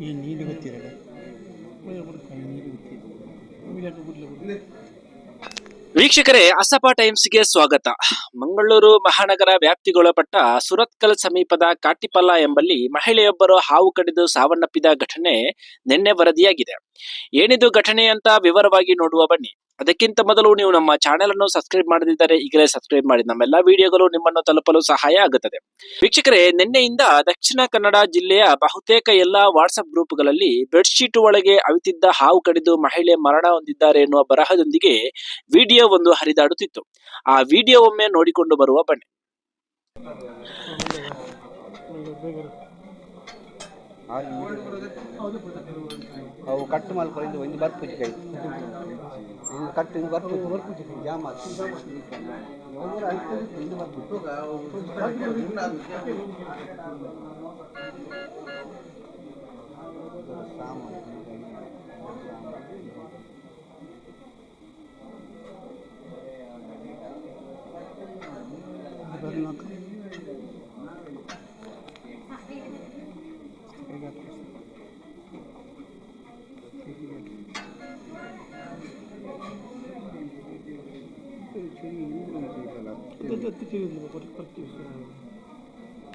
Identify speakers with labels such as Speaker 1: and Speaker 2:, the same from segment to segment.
Speaker 1: ನೀರು ಗೊತ್ತಿರಲ್ಲ
Speaker 2: ವೀಕ್ಷಕರೇ, ಅಸಪ ಟೈಮ್ಸ್ಗೆ ಸ್ವಾಗತ. ಮಂಗಳೂರು ಮಹಾನಗರ ವ್ಯಾಪ್ತಿಗೊಳಪಟ್ಟ ಸುರತ್ಕಲ್ ಸಮೀಪದ ಕಾಟಿಪಲ್ಲ ಎಂಬಲ್ಲಿ ಮಹಿಳೆಯೊಬ್ಬರು ಹಾವು ಕಡಿದು ಸಾವನ್ನಪ್ಪಿದ ಘಟನೆ ನಿನ್ನೆ ವರದಿಯಾಗಿದೆ. ಏನಿದು ಘಟನೆ ಅಂತ ವಿವರವಾಗಿ ನೋಡುವ ಬನ್ನಿ. ಅದಕ್ಕಿಂತ ಮೊದಲು ನೀವು ನಮ್ಮ ಚಾನೆಲ್ ಅನ್ನು ಸಬ್ಸ್ಕ್ರೈಬ್ ಮಾಡದಿದ್ದರೆ ಈಗಲೇ ಸಬ್ಸ್ಕ್ರೈಬ್ ಮಾಡಿ. ನಮ್ಮೆಲ್ಲಾ ವಿಡಿಯೋಗಳು ನಿಮ್ಮನ್ನು ತಲುಪಲು ಸಹಾಯ ಆಗುತ್ತದೆ. ವೀಕ್ಷಕರೇ, ನಿನ್ನೆಯಿಂದ ದಕ್ಷಿಣ ಕನ್ನಡ ಜಿಲ್ಲೆಯ ಬಹುತೇಕ ಎಲ್ಲಾ ವಾಟ್ಸ್ಆಪ್ ಗ್ರೂಪ್ಗಳಲ್ಲಿ ಬೆಡ್ಶೀಟ್ ಒಳಗೆ ಅವಿತಿದ್ದ ಹಾವು ಕಡಿದು ಮಹಿಳೆ ಮರಣ ಹೊಂದಿದ್ದಾರೆ ಎನ್ನುವ ಬರಹದೊಂದಿಗೆ ವಿಡಿಯೋ ಒಂದು ಹರಿದಾಡುತ್ತಿತ್ತು. ಆ ವಿಡಿಯೋ ಒಮ್ಮೆ ನೋಡಿಕೊಂಡು ಬರುವ ಬನ್ನಿ.
Speaker 3: ಅವು ಕಟ್ಟು ಮಲ್ಕೊಂಡು ಒಂದು ಬರ್ಪುಜಿ ಕೈ. ಇನ್ನು ಕಟ್ಟು ಇನ್ನು ಬರ್ಪುಜಿ. ಬರ್ಪುಜಿ ಜಾಮ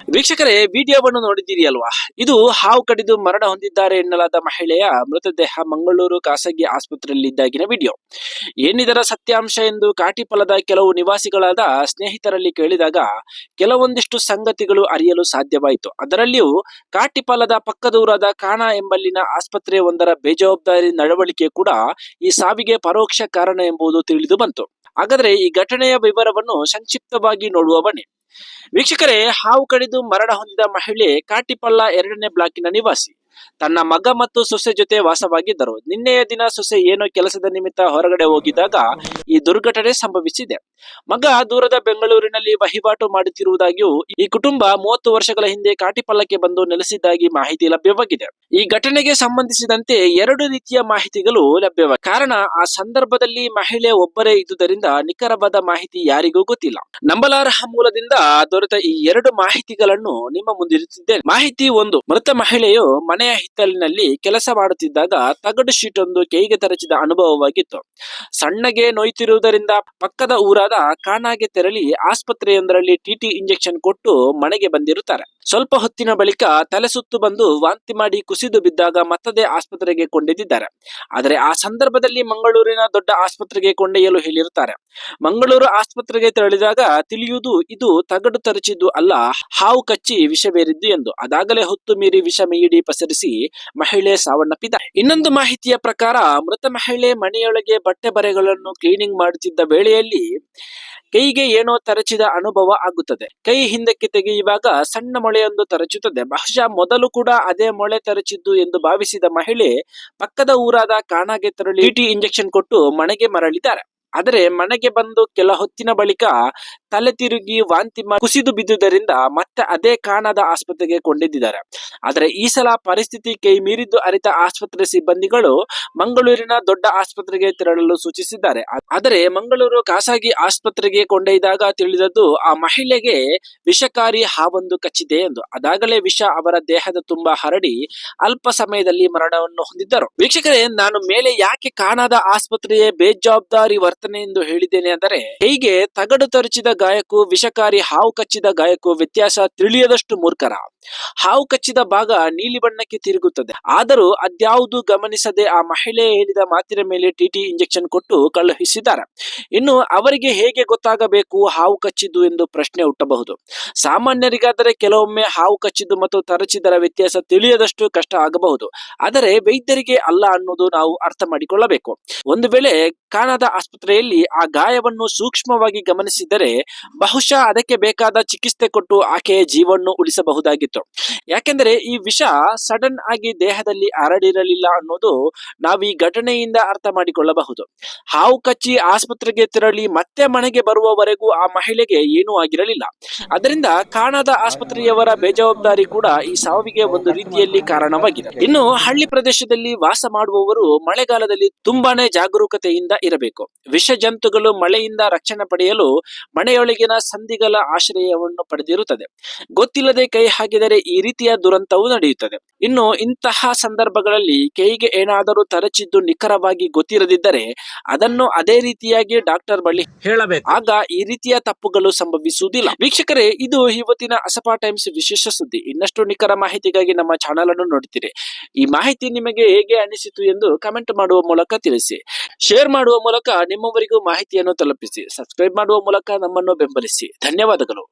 Speaker 2: ವೀಕ್ಷಕರೇ ವಿಡಿಯೋವನ್ನು ನೋಡಿದ್ದೀರಿ ಅಲ್ವಾ ಇದು ಹಾವು ಕಡಿದು ಮರಣ ಹೊಂದಿದ್ದಾರೆ ಎನ್ನಲಾದ ಮಹಿಳೆಯ ಮೃತದೇಹ ಮಂಗಳೂರು ಖಾಸಗಿ ಆಸ್ಪತ್ರೆಯಲ್ಲಿದ್ದಾಗಿನ ವಿಡಿಯೋ ಏನಿದರ ಸತ್ಯಾಂಶ ಎಂದು ಕಾಟಿಪಲದ ಕೆಲವು ನಿವಾಸಿಗಳಾದ ಸ್ನೇಹಿತರಲ್ಲಿ ಕೇಳಿದಾಗ ಕೆಲವೊಂದಿಷ್ಟು ಸಂಗತಿಗಳು ಅರಿಯಲು ಸಾಧ್ಯವಾಯಿತು. ಅದರಲ್ಲಿಯೂ ಕಾಟಿಪಲದ ಪಕ್ಕದೂರಾದ ಕಾಣ ಎಂಬಲ್ಲಿನ ಆಸ್ಪತ್ರೆ ಒಂದರ ಬೇಜವಾಬ್ದಾರಿ ನಡವಳಿಕೆ ಕೂಡ ಈ ಸಾವಿಗೆ ಪರೋಕ್ಷ ಕಾರಣ ಎಂಬುದು ತಿಳಿದು ಬಂತು. ಹಾಗಾದ್ರೆ ಈ ಘಟನೆಯ ವಿವರವನ್ನು ಸಂಕ್ಷಿಪ್ತವಾಗಿ ನೋಡುವ ಬನ್ನಿ. ವೀಕ್ಷಕರೇ, ಹಾವು ಕಡಿದು ಮರಣ ಹೊಂದಿದ ಮಹಿಳೆ ಕಾಟಿಪಲ್ಲ ಎರಡನೇ ಬ್ಲಾಕಿನ ನಿವಾಸಿ. ತನ್ನ ಮಗ ಮತ್ತು ಸೊಸೆ ಜೊತೆ ವಾಸವಾಗಿದ್ದರು. ನಿನ್ನೆಯ ದಿನ ಸೊಸೆ ಏನೋ ಕೆಲಸದ ನಿಮಿತ್ತ ಹೊರಗಡೆ ಹೋಗಿದ್ದಾಗ ಈ ದುರ್ಘಟನೆ ಸಂಭವಿಸಿದೆ. ಮಗ ದೂರದ ಬೆಂಗಳೂರಿನಲ್ಲಿ ವಹಿವಾಟು ಮಾಡುತ್ತಿರುವುದಾಗಿಯೂ, ಈ ಕುಟುಂಬ ಮೂವತ್ತು ವರ್ಷಗಳ ಹಿಂದೆ ಕಾಟಿಪಲ್ಲಕ್ಕೆ ಬಂದು ನೆಲೆಸಿದ್ದಾಗಿ ಮಾಹಿತಿ ಲಭ್ಯವಾಗಿದೆ. ಈ ಘಟನೆಗೆ ಸಂಬಂಧಿಸಿದಂತೆ ಎರಡು ರೀತಿಯ ಮಾಹಿತಿಗಳು ಲಭ್ಯವಾಗಿದೆ ಕಾರಣ ಆ ಸಂದರ್ಭದಲ್ಲಿ ಮಹಿಳೆ ಒಬ್ಬರೇ ಇದ್ದುದರಿಂದ ನಿಖರವಾದ ಮಾಹಿತಿ ಯಾರಿಗೂ ಗೊತ್ತಿಲ್ಲ. ನಂಬಲಾರ್ಹ ಮೂಲದಿಂದ ದೊರೆತ ಈ ಎರಡು ಮಾಹಿತಿಗಳನ್ನು ನಿಮ್ಮ ಮುಂದಿರುತ್ತಿದ್ದೇನೆ ಮಾಹಿತಿ ಒಂದು, ಮೃತ ಮಹಿಳೆಯು ಮನೆಯ ಹಿತ್ತಲಿನಲ್ಲಿ ಕೆಲಸ ಮಾಡುತ್ತಿದ್ದಾಗ ತಗಡು ಶೀಟ್ ಒಂದು ಕೈಗೆ ತರಚಿದ ಅನುಭವವಾಗಿತ್ತು. ಸಣ್ಣಗೆ ನೋಯ್ತಿರುವುದರಿಂದ ಪಕ್ಕದ ಊರಾದ ಕಾಣಾಗೆ ತೆರಳಿ ಆಸ್ಪತ್ರೆಯೊಂದರಲ್ಲಿ ಟಿಟಿ ಇಂಜೆಕ್ಷನ್ ಕೊಟ್ಟು ಮನೆಗೆ ಬಂದಿರುತ್ತಾರೆ. ಸ್ವಲ್ಪ ಹೊತ್ತಿನ ಬಳಿಕ ತಲೆ ಸುತ್ತು ಬಂದು ವಾಂತಿ ಮಾಡಿ ಕುಸಿದು ಬಿದ್ದಾಗ ಮತ್ತದೇ ಆಸ್ಪತ್ರೆಗೆ ಕೊಂಡೊಯ್ದಿದ್ದಾರೆ. ಆದರೆ ಆ ಸಂದರ್ಭದಲ್ಲಿ ಮಂಗಳೂರಿನ ದೊಡ್ಡ ಆಸ್ಪತ್ರೆಗೆ ಕೊಂಡೊಯ್ಯಲು ಹೇಳಿರುತ್ತಾರೆ. ಮಂಗಳೂರು ಆಸ್ಪತ್ರೆಗೆ ತೆರಳಿದಾಗ ತಿಳಿಯುವುದು ಇದು ತಗಡು ತರಚಿದ್ದು ಅಲ್ಲ, ಹಾವು ಕಚ್ಚಿ ವಿಷವೇರಿದ್ದು ಎಂದು. ಅದಾಗಲೇ ಹೊತ್ತು ಮೀರಿ ವಿಷ ಮೀಡಿ ಪಸರಿಸಿ ಮಹಿಳೆ ಸಾವನ್ನಪ್ಪಿದ್ದಾರೆ ಇನ್ನೊಂದು ಮಾಹಿತಿಯ ಪ್ರಕಾರ ಮೃತ ಮಹಿಳೆ ಮನೆಯೊಳಗೆ ಬಟ್ಟೆ ಬರೆಗಳನ್ನು ಕ್ಲೀನಿಂಗ್ ಮಾಡುತ್ತಿದ್ದ ವೇಳೆಯಲ್ಲಿ ಕೈಗೆ ಏನೋ ತರಚಿದ ಅನುಭವ ಆಗುತ್ತದೆ. ಕೈ ಹಿಂದಕ್ಕೆ ತೆಗೆಯುವಾಗ ಸಣ್ಣ ಮೊಳೆಯೊಂದು ತರಚುತ್ತದೆ. ಬಹುಶಃ ಮೊದಲು ಕೂಡ ಅದೇ ಮೊಳೆ ತರಚಿದ್ದು ಎಂದು ಭಾವಿಸಿದ ಮಹಿಳೆ ಪಕ್ಕದ ಊರಾದ ಕಾಣಾಗೆ ತೆರಳಿ ಇಂಜೆಕ್ಷನ್ ಕೊಟ್ಟು ಮನೆಗೆ ಮರಳಿದ್ದಾರೆ. ಆದರೆ ಮನೆಗೆ ಬಂದು ಕೆಲ ಹೊತ್ತಿನ ಬಳಿಕ ತಲೆ ತಿರುಗಿ ವಾಂತಿ ಕುಸಿದು ಬಿದ್ದುದರಿಂದ ಮತ್ತೆ ಅದೇ ಕಾಣದ ಆಸ್ಪತ್ರೆಗೆ ಕೊಂಡಿದ್ದಾರೆ ಆದರೆ ಈ ಸಲ ಪರಿಸ್ಥಿತಿ ಕೈ ಮೀರಿದ್ದು ಅರಿತ ಆಸ್ಪತ್ರೆ ಸಿಬ್ಬಂದಿಗಳು ಮಂಗಳೂರಿನ ದೊಡ್ಡ ಆಸ್ಪತ್ರೆಗೆ ತೆರಳಲು ಸೂಚಿಸಿದ್ದಾರೆ. ಆದರೆ ಮಂಗಳೂರು ಖಾಸಗಿ ಆಸ್ಪತ್ರೆಗೆ ಕೊಂಡೊಯ್ದಾಗ ತಿಳಿದದ್ದು, ಆ ಮಹಿಳೆಗೆ ವಿಷಕಾರಿ ಹಾವೊಂದು ಕಚ್ಚಿದೆ ಎಂದು. ಅದಾಗಲೇ ವಿಷ ಅವರ ದೇಹದ ತುಂಬಾ ಹರಡಿ ಅಲ್ಪ ಸಮಯದಲ್ಲಿ ಮರಣವನ್ನು ಹೊಂದಿದ್ದರು. ವೀಕ್ಷಕರೇ, ನಾನು ಮೇಲೆ ಯಾಕೆ ಕಾಣದ ಆಸ್ಪತ್ರೆಯೇ ಬೇಜವಾಬ್ದಾರಿ ವರ್ತನೆ ಎಂದು ಹೇಳಿದ್ದೇನೆ ಅಂದರೆ, ಹೀಗೆ ತಗಡು ತರಚಿದ ಗಾಯಕ್ಕೂ ವಿಷಕಾರಿ ಹಾವು ಕಚ್ಚಿದ ಗಾಯಕ್ಕೂ ವ್ಯತ್ಯಾಸ ತಿಳಿಯದಷ್ಟು ಮೂರ್ಖರ. ಹಾವು ಕಚ್ಚಿದ ಭಾಗ ನೀಲಿ ಬಣ್ಣಕ್ಕೆ ತಿರುಗುತ್ತದೆ. ಆದರೂ ಅದ್ಯಾವುದು ಗಮನಿಸದೆ ಆ ಮಹಿಳೆ ಹೇಳಿದ ಮಾತಿನ ಮೇಲೆ ಟಿಟಿ ಇಂಜೆಕ್ಷನ್ ಕೊಟ್ಟು ಕಳುಹಿಸಿದ್ದಾರೆ ಇನ್ನು ಅವರಿಗೆ ಹೇಗೆ ಗೊತ್ತಾಗಬೇಕು ಹಾವು ಕಚ್ಚಿದ್ದು ಎಂದು ಪ್ರಶ್ನೆ ಹುಟ್ಟಬಹುದು. ಸಾಮಾನ್ಯರಿಗಾದರೆ ಕೆಲವೊಮ್ಮೆ ಹಾವು ಕಚ್ಚಿದ್ದು ಮತ್ತು ತರಚಿದರ ವ್ಯತ್ಯಾಸ ತಿಳಿಯದಷ್ಟು ಕಷ್ಟ ಆಗಬಹುದು. ಆದರೆ ವೈದ್ಯರಿಗೆ ಅಲ್ಲ ಅನ್ನೋದು ನಾವು ಅರ್ಥ ಮಾಡಿಕೊಳ್ಳಬೇಕು. ಒಂದು ವೇಳೆ ಕಾಣದ ಆಸ್ಪತ್ರೆಯಲ್ಲಿ ಆ ಗಾಯವನ್ನು ಸೂಕ್ಷ್ಮವಾಗಿ ಗಮನಿಸಿದರೆ ಬಹುಶಃ ಅದಕ್ಕೆ ಬೇಕಾದ ಚಿಕಿತ್ಸೆ ಕೊಟ್ಟು ಆಕೆಯ ಜೀವವನ್ನು ಉಳಿಸಬಹುದಾಗಿತ್ತು. ಯಾಕೆಂದರೆ ಈ ವಿಷ ಸಡನ್ ಆಗಿ ದೇಹದಲ್ಲಿ ಹರಡಿರಲಿಲ್ಲ ಅನ್ನೋದು ನಾವು ಈ ಘಟನೆಯಿಂದ ಅರ್ಥ ಮಾಡಿಕೊಳ್ಳಬಹುದು. ಹಾವು ಕಚ್ಚಿ ಆಸ್ಪತ್ರೆಗೆ ತೆರಳಿ ಮತ್ತೆ ಮನೆಗೆ ಬರುವವರೆಗೂ ಆ ಮಹಿಳೆಗೆ ಏನೂ ಆಗಿರಲಿಲ್ಲ. ಅದರಿಂದ ಕಾಣದ ಆಸ್ಪತ್ರೆಯವರ ಬೇಜವಾಬ್ದಾರಿ ಕೂಡ ಈ ಸಾವಿಗೆ ಒಂದು ರೀತಿಯಲ್ಲಿ ಕಾರಣವಾಗಿದೆ. ಇನ್ನು ಹಳ್ಳಿ ಪ್ರದೇಶದಲ್ಲಿ ವಾಸ ಮಾಡುವವರು ಮಳೆಗಾಲದಲ್ಲಿ ತುಂಬಾನೇ ಜಾಗರೂಕತೆಯಿಂದ ಇರಬೇಕು. ವಿಷ ಜಂತುಗಳು ಮಳೆಯಿಂದ ರಕ್ಷಣೆ ಪಡೆಯಲು ಮನೆಯೊಳಗಿನ ಸಂಧಿಗಳ ಆಶ್ರಯವನ್ನು ಪಡೆದಿರುತ್ತದೆ. ಗೊತ್ತಿಲ್ಲದೆ ಕೈ ಹಾಕಿದರೆ ಈ ರೀತಿಯ ದುರಂತವು ನಡೆಯುತ್ತದೆ. ಇನ್ನು ಇಂತಹ ಸಂದರ್ಭಗಳಲ್ಲಿ ಕೈಗೆ ಏನಾದರೂ ತರಚಿದ್ದು ನಿಖರವಾಗಿ ಗೊತ್ತಿರದಿದ್ದರೆ ಅದನ್ನು ಅದೇ ರೀತಿಯಾಗಿ ಡಾಕ್ಟರ್ ಬಳಿ ಹೇಳಬೇಕು. ಆಗ ಈ ರೀತಿಯ ತಪ್ಪುಗಳು ಸಂಭವಿಸುವುದಿಲ್ಲ. ವೀಕ್ಷಕರೇ ಇದು ಇವತ್ತಿನ ಅಸಪಾ ಟೈಮ್ಸ್ ವಿಶೇಷ ಸುದ್ದಿ. ಇನ್ನಷ್ಟು ನಿಖರ ಮಾಹಿತಿಗಾಗಿ ನಮ್ಮ ಚಾನಲ್ ಅನ್ನು ನೋಡ್ತೀರಿ. ಈ ಮಾಹಿತಿ ನಿಮಗೆ ಹೇಗೆ ಅನಿಸಿತು ಎಂದು ಕಮೆಂಟ್ ಮಾಡುವ ಮೂಲಕ ತಿಳಿಸಿ. ಶೇರ್ ಮಾಡುವ ಮೂಲಕ ನಿಮ್ಮವರಿಗೂ ಮಾಹಿತಿಯನ್ನು ತಲುಪಿಸಿ. ಸಬ್ಸ್ಕ್ರೈಬ್ ಮಾಡುವ ಮೂಲಕ ನಮ್ಮನ್ನು ಬೆಂಬಲಿಸಿ. ಧನ್ಯವಾದಗಳು.